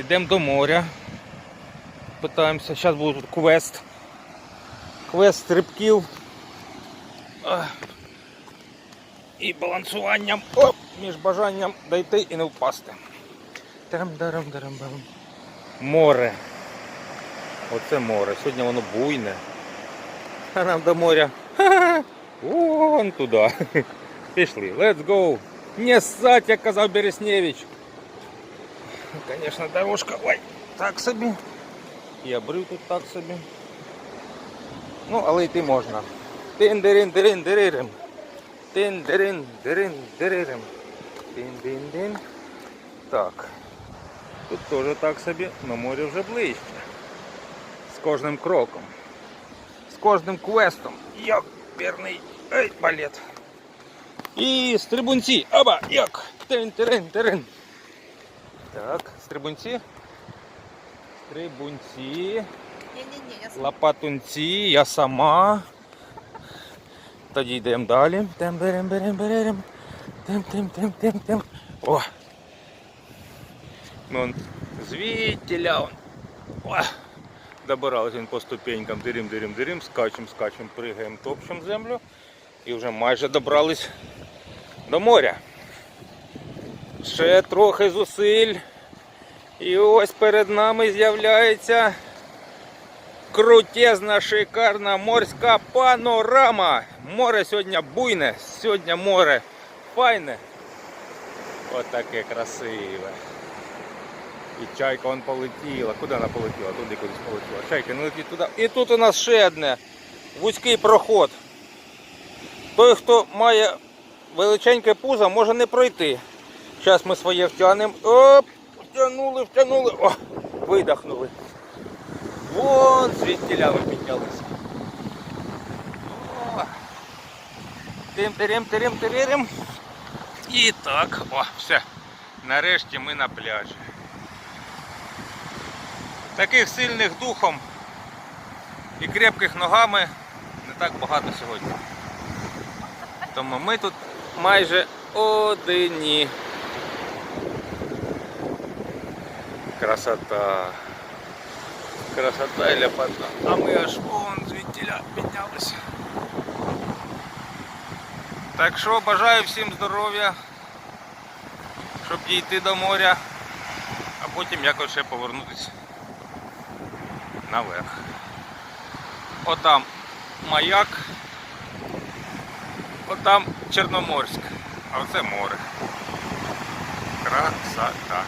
йдемо до моря. Питаємося, зараз буде тут квест. Квест стрибків. І балансуванням оп, між бажанням дойти і не впасти. Тарам-дарам-дарам-дарам. Море. Оце море. Сьогодні воно буйне. А нам до моря. Вон туди. Пішли. Let's go. Не ссать, як казав Бересневич. Звісно, дорожка. Ой, так собі. І обрив тут так собі. Ну, але йти можна. Тин-дирин, дирин, диририм. Тин-дирин, дирин, диририм. Тин-дин-дин. Так. Тут теж так собі, на море вже ближче. З кожним кроком. З кожним квестом. Як вірний ей, балет. І стрибунці. Аба, як. Тин, тирин, тирин. Так, стрибунці. Стрибунці. Ні-ні-ні, я сама. Лопатунці, я сама. Тоді йдемо далі. Тем берем, берем, берем. Тем, тем, тем, тем, тем. О! Ми он звідтіля. он. О! Добирались він по ступенькам. Дирим, дирим, дирим, скачем, скачем, пригаємо, топчем землю. І вже майже добрались до моря. Ще трохи зусиль. І ось перед нами з'являється крутезна, шикарна морська панорама. Море сьогодні буйне, сьогодні море файне. Отаке красиве. І чайка вон полетіла. Куди вона полетіла? Туди кудись полетіла. Чайка не летить туди. І тут у нас ще одне вузький проход. Той, хто має величеньке пузо, може не пройти. Зараз ми своє втягнемо. Оп! Втягнули, втягнули. О! Видихнули. Вон звідтіля ви піднялися. Тим тирим тирим тирим І так, о, все. Нарешті ми на пляжі. Таких сильних духом і крепких ногами не так багато сьогодні. Тому ми тут майже одині. Красота. Красота і ляпота. А ми аж вон звідтіля піднялися. Так що бажаю всім здоров'я, щоб дійти до моря, а потім якось ще повернутися наверх. Отам маяк, отам Чорноморськ, а оце море. Красота.